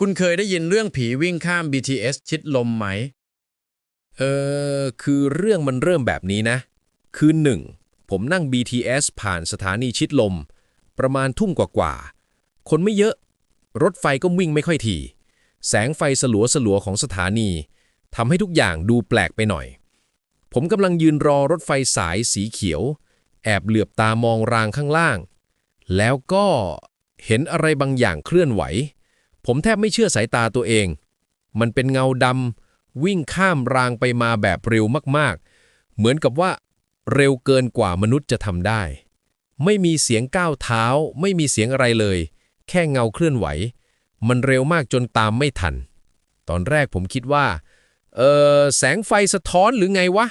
คุณเคยได้ยินเรื่องผีวิ่งข้าม BTS ชิดลมไหม เออ คือเรื่องมันเริ่มแบบนี้นะ คือหนึ่งผมนั่ง BTS ผ่านสถานีชิดลม ประมาณทุ่มกว่าๆ คนไม่เยอะ รถไฟก็วิ่งไม่ค่อยถี่ แสงไฟสลัวสลัวๆของสถานีทำให้ทุกอย่างดูแปลกไปหน่อย ผมกำลังยืนรอรถไฟสายสีเขียว แอบเหลือบตามองรางข้างล่าง แล้วก็เห็นอะไรบางอย่างเคลื่อนไหว ผมแทบไม่เชื่อสายตาตัวเอง มันเป็นเงาดำวิ่งข้ามรางไปมาแบบเร็วมากๆ เหมือนกับว่า เร็วเกินกว่ามนุษย์จะทำได้ ไม่มีเสียงก้าวเท้า ไม่มีเสียงอะไรเลย แค่เงาเคลื่อนไหว มันเร็วมากจนตามไม่ทัน ตอนแรกผมคิดว่า เออแสงไฟสะท้อนหรือไงวะ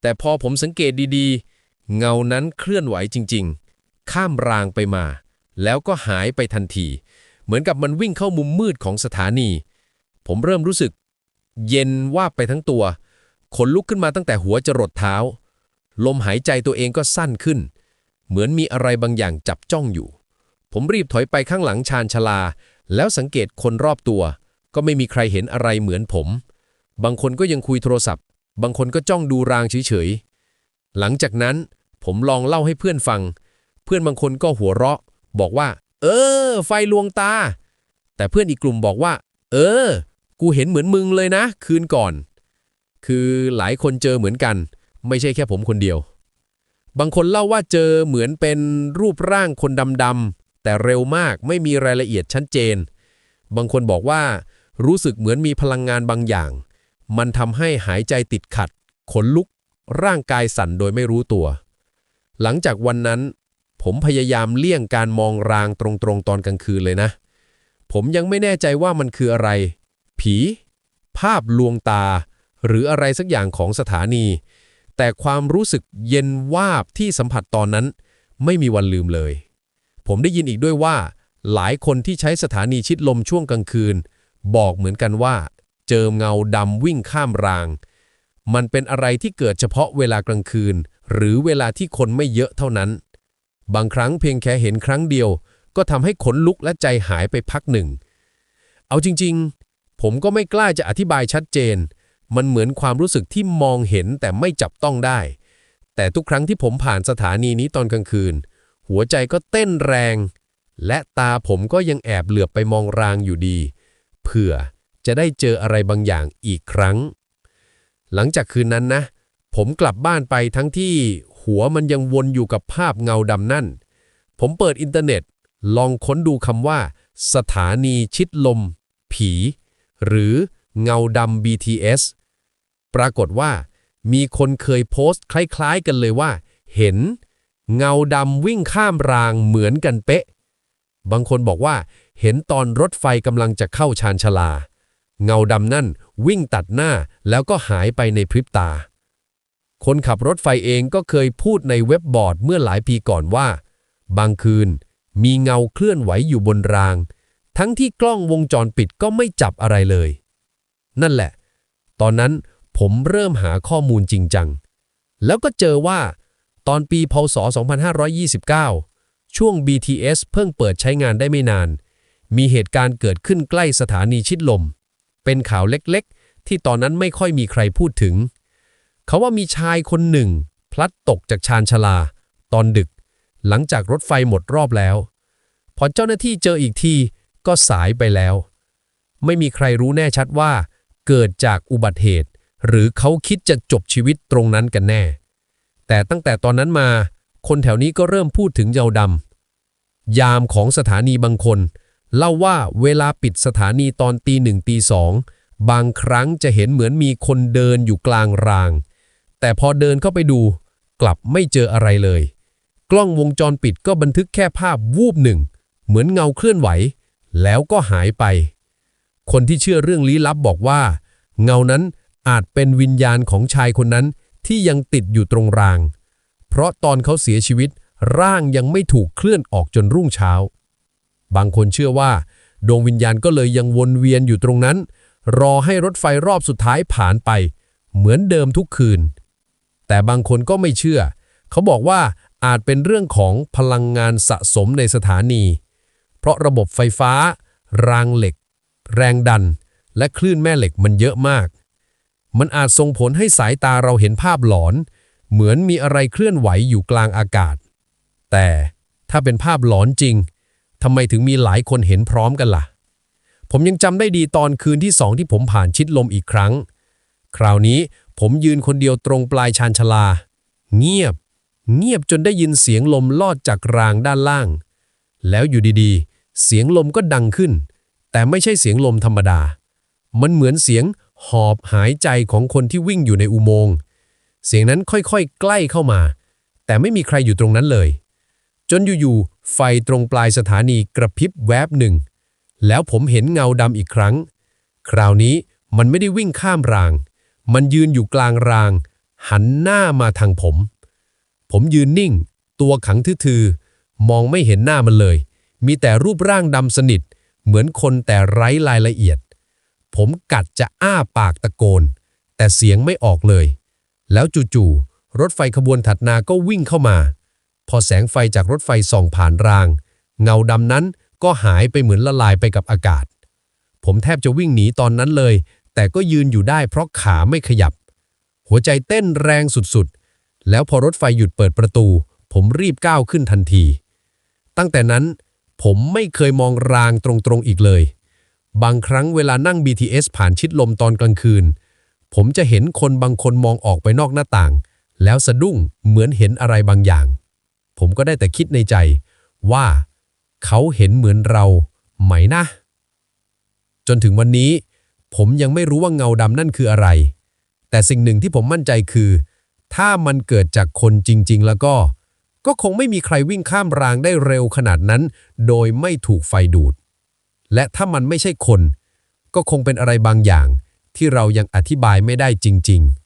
แต่พอผมสังเกตดีๆ เงานั้นเคลื่อนไหวจริง ๆ ข้ามรางไปมา แล้วก็หายไปทันที เหมือนกับมันวิ่งเข้ามุมมืดของสถานี ผมเริ่มรู้สึก เย็นว่าบไปทั้งตัว ขนลุกขึ้นมาตั้งแต่หัวจรดเท้า ลมหายใจตัวเองก็สั้นขึ้น เหมือนมีอะไรบางอย่างจับจ้องอยู่ ผมรีบถอยไปข้างหลังชานชาลา แล้วสังเกตคนรอบตัว ก็ไม่มีใครเห็นอะไรเหมือนผม บางคนก็ยังคุยโทรศัพท์ บางคนก็จ้องดูรางเฉยๆ หลังจากนั้นผมลองเล่าให้เพื่อนฟัง เพื่อนบางคนก็หัวเราะ บอกว่า เออ ไฟลวงตา แต่เพื่อนอีกกลุ่มบอกว่า เออ กูเห็นเหมือนมึงเลยนะ คืนก่อน คือหลายคนเจอเหมือนกัน ไม่ใช่แค่ผมคนเดียว บางคนเล่าว่าเจอเหมือนเป็นรูปร่างคนดำๆแต่เร็วมากไม่มีรายละเอียดชัดเจน บางคนบอกว่า รู้สึกเหมือนมีพลังงานบางอย่าง มันทำให้หายใจติดขัด ขนลุก ร่างกายสั่นโดยไม่รู้ตัว หลังจากวันนั้น ผมพยายามเลี่ยงการมองรางตรงๆตอนกลางคืนเลยนะ ผมยังไม่แน่ใจว่ามันคืออะไร ผี ภาพลวงตา หรืออะไรสักอย่างของสถานี แต่ความรู้สึกเย็นวาบที่สัมผัสตอนนั้น ไม่มีวันลืมเลย ผมได้ยินอีกด้วยว่า หลายคนที่ใช้สถานีชิดลมช่วงกลางคืน บอกเหมือนกันว่า เจอเงาดำวิ่งข้ามราง มันเป็นอะไรที่เกิดเฉพาะเวลากลางคืน หรือเวลาที่คนไม่เยอะเท่านั้น บางครั้งเพียงแค่เห็นครั้งเดียว ก็ทำให้ขนลุกและใจหายไปพักหนึ่ง เอาจริงๆ ผมก็ไม่กล้าจะอธิบายชัดเจน มันเหมือนความรู้สึกที่มองเห็นแต่ไม่จับต้องได้ แต่ทุกครั้งที่ผมผ่านสถานีนี้ตอนกลางคืน หัวใจก็เต้นแรง และตาผมก็ยังแอบเหลือบไปมองรางอยู่ดี เผื่อจะได้เจออะไรบางอย่างอีกครั้ง หลังจากคืนนั้นนะ ผมกลับบ้านไปทั้งที่ หัวมันยังวนอยู่กับภาพเงาดำนั่น ผมเปิดอินเทอร์เน็ต ลองค้นดูคำว่า สถานีชิดลม ผี หรือเงาดำ BTS ปรากฏว่า มีคนเคยโพสต์คล้ายๆกันเลยว่า เห็น เงาดำวิ่งข้ามรางเหมือนกันเป๊ะ บางคนบอกว่า เห็นตอนรถไฟกำลังจะเข้าชานชาลา เงาดำนั่นวิ่งตัดหน้าแล้วก็หายไปในพริบตา คนขับรถไฟเองก็เคยพูดในเว็บบอร์ดเมื่อหลายปีก่อนว่า บางคืนมีเงาเคลื่อนไหวอยู่บนราง ทั้งที่กล้องวงจรปิดก็ไม่จับอะไรเลย นั่นแหละ ตอนนั้นผมเริ่มหาข้อมูลจริงจัง แล้วก็เจอว่า ตอนปีพศ 2529 ช่วง BTS เพิ่งเปิดใช้งานได้ไม่นาน มีเหตุการณ์เกิดขึ้นใกล้สถานีชิดลม เป็นข่าวเล็กๆ ที่ตอนนั้นไม่ค่อยมีใครพูดถึง เขาว่ามีชายคนหนึ่ง พลัดตกจากชานชาลา ตอนดึก หลังจากรถไฟหมดรอบแล้ว พอเจ้าหน้าที่เจออีกทีก็สายไปแล้ว ไม่มีใครรู้แน่ชัดว่า เกิดจากอุบัติเหตุ หรือเขาคิดจะจบชีวิตตรงนั้นกันแน่ แต่ตั้งแต่ตอนนั้นมา คนแถวนี้ก็เริ่มพูดถึงเยาดำยามของสถานีบางคน เล่าว่าเวลาปิดสถานีตอนตีหนึ่งตีสองบางครั้งจะเห็นเหมือนมีคนเดินอยู่กลางราง แต่พอเดินเข้าไปดู กลับไม่เจออะไรเลย กล้องวงจรปิดก็บันทึกแค่ภาพวูบหนึ่ง เหมือนเงาเคลื่อนไหว แล้วก็หายไป คนที่เชื่อเรื่องลี้ลับบอกว่า เงานั้นอาจเป็นวิญญาณของชายคนนั้นที่ยังติดอยู่ตรงราง เพราะตอนเขาเสียชีวิต ร่างยังไม่ถูกเคลื่อนออกจนรุ่งเช้า บางคนเชื่อว่า ดวงวิญญาณก็เลยยังวนเวียนอยู่ตรงนั้น รอให้รถไฟรอบสุดท้ายผ่านไป เหมือนเดิมทุกคืน แต่บางคนก็ไม่เชื่อ เขาบอกว่าอาจเป็นเรื่องของพลังงานสะสมในสถานี เพราะระบบไฟฟ้า รางเหล็ก แรงดัน และคลื่นแม่เหล็กมันเยอะมาก มันอาจส่งผลให้สายตาเราเห็นภาพหลอน เหมือนมีอะไรเคลื่อนไหวอยู่กลางอากาศ แต่ถ้าเป็นภาพหลอนจริงทำไมถึงมีหลายคนเห็นพร้อมกันล่ะ ผมยังจำได้ดีตอนคืนที่สองที่ผมผ่านชิดลมอีกครั้ง คราวนี้ผมยืนคนเดียวตรงปลายชานชาลา เงียบ เงียบจนได้ยินเสียงลมลอดจากรางด้านล่าง แล้วอยู่ดีๆ เสียงลมก็ดังขึ้น แต่ไม่ใช่เสียงลมธรรมดา มันเหมือนเสียงหอบหายใจของคนที่วิ่งอยู่ในอุโมงค์เสียงนั้นค่อยๆ ใกล้เข้ามา แต่ไม่มีใครอยู่ตรงนั้นเลย จนอยู่ๆ ไฟตรงปลายสถานีกระพริบแวบหนึ่ง แล้วผมเห็นเงาดำอีกครั้ง คราวนี้มันไม่ได้วิ่งข้ามราง มันยืนอยู่กลางราง หันหน้ามาทางผม ผมยืนนิ่ง ตัวขังทื่อๆมองไม่เห็นหน้ามันเลย มีแต่รูปร่างดำสนิท เหมือนคนแต่ไร้รายละเอียด ผมกัดจะอ้าปากตะโกน แต่เสียงไม่ออกเลย แล้วจู่ๆรถไฟขบวนถัดนาก็วิ่งเข้ามา พอแสงไฟจากรถไฟส่องผ่านราง เงาดำนั้นก็หายไปเหมือนละลายไปกับอากาศ ผมแทบจะวิ่งหนีตอนนั้นเลย แต่ก็ยืนอยู่ได้เพราะขาไม่ขยับ หัวใจเต้นแรงสุดๆ แล้วพอรถไฟหยุดเปิดประตู ผมรีบก้าวขึ้นทันที ตั้งแต่นั้นผมไม่เคยมองรางตรงๆอีกเลย บางครั้งเวลานั่ง BTS ผ่านชิดลมตอนกลางคืน ผมจะเห็นคนบางคนมองออกไปนอกหน้าต่าง แล้วสะดุ้งเหมือนเห็นอะไรบางอย่าง ผมก็ได้แต่คิดในใจ ว่า เขาเห็นเหมือนเราไหมนะ จนถึงวันนี้ ผมยังไม่รู้ว่าเงาดำนั่นคืออะไร แต่สิ่งหนึ่งที่ผมมั่นใจคือ ถ้ามันเกิดจากคนจริง ๆ แล้วก็ ก็คงไม่มีใครวิ่งข้ามรางได้เร็วขนาดนั้น โดยไม่ถูกไฟดูด และถ้ามันไม่ใช่คน ก็คงเป็นอะไรบางอย่างที่เรายังอธิบายไม่ได้จริง ๆ